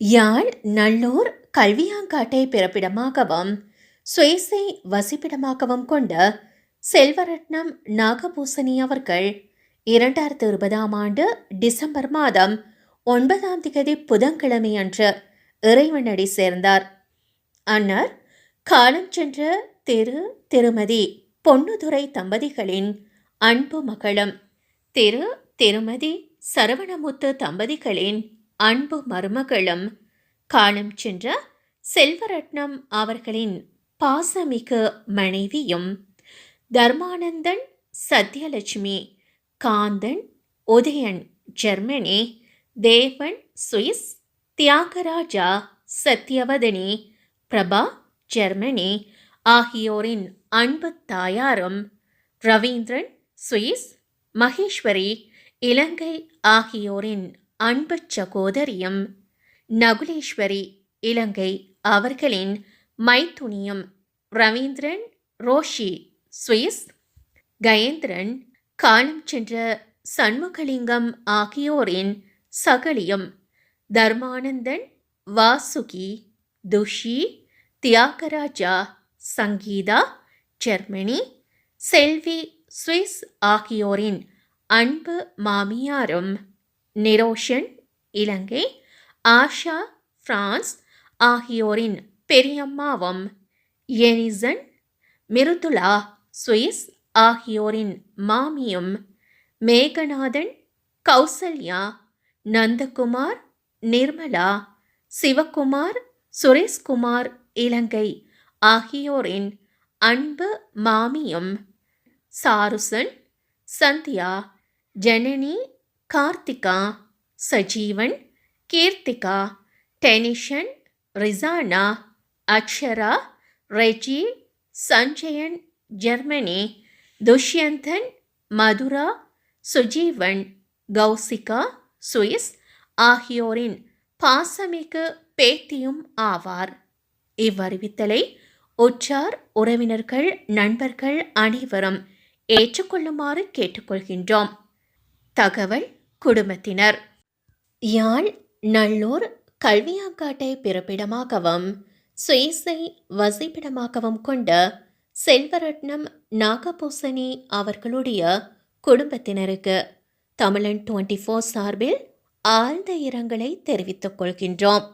யாழ் நல்லூர் கல்வியாங்காட்டை பிறப்பிடமாகவும் சுயேசை வசிப்பிடமாகவும் கொண்ட செல்வரட்னம் நாகபூசணி அவர்கள் இரண்டாயிரத்து இருபதாம் ஆண்டு டிசம்பர் மாதம் ஒன்பதாம் திகதி புதன்கிழமை அன்று இறைவனடி சேர்ந்தார். அன்னர் காலம் சென்ற திரு திருமதி பொன்னுதுரை தம்பதிகளின் அன்பு மகளும் திரு திருமதி சரவணமுத்து தம்பதிகளின் அன்பு மருமகளும் காலம் சென்ற செல்வரட்னம் அவர்களின் பாசமிகு மனைவியும் Dharmananthan Sathyalakshmi Kanthan Uthayan Germany Thevan Swiss Thiyagaraja Sathyavathani Praba Germany ஆகியோரின் அன்பு தாயாரும் ரவீந்திரன் சுவிஸ் மகேஸ்வரி இலங்கை ஆகியோரின் அன்பு சகோதரியும் நகுலேஸ்வரி இலங்கை அவர்களின் மைத்துனியும் ரவீந்திரன் ரோஷி சுவிஸ் கயேந்திரன் காலம் சென்ற சண்முகலிங்கம் ஆகியோரின் சகலியும் தர்மானந்தன் வாசுகி துஷி தியாகராஜா சங்கீதா ஜெர்மனி செல்வி சுவிஸ் ஆகியோரின் அன்பு மாமியாரும் நிரோஷன் இலங்கை ஆஷா பிரான்ஸ் ஆகியோரின் பெரியம்மாவும் எனிசன் மிருதுலா சுவிஸ் ஆகியோரின் மாமியும் மேகநாதன் கௌசல்யா நந்தகுமார் நிர்மலா சிவகுமார் சுரேஷ்குமார் இலங்கை ஆகியோரின் அன்பு மாமியும் சாருசன் சந்தியா ஜனனி கார்த்திகா சஜீவன் கீர்த்திகா டெனிஷன் ரிசானா அக்ஷரா ரெஜி சஞ்சயன் ஜெர்மனி துஷ்யந்தன் மதுரா சுஜீவன் கௌசிகா சுயிஸ் ஆகியோரின் பாசமிகு பேத்தியும் ஆவார். இவ்வறிவித்தலை உற்றார் உறவினர்கள் நண்பர்கள் அனைவரும் ஏற்றுக்கொள்ளுமாறு கேட்டுக்கொள்கின்றோம். தகவல் குடும்பத்தினர். யாழ் நல்லூர் கல்வியாங்காட்டை பிறப்பிடமாகவும் சுயசை வசிப்பிடமாகவும் கொண்ட செல்வரட்னம் நாகபூசணி அவர்களுடைய குடும்பத்தினருக்கு தமிழன் டுவெண்ட்டி ஃபோர் சார்பில் ஆழ்ந்த இரங்கலை தெரிவித்துக் கொள்கின்றோம்.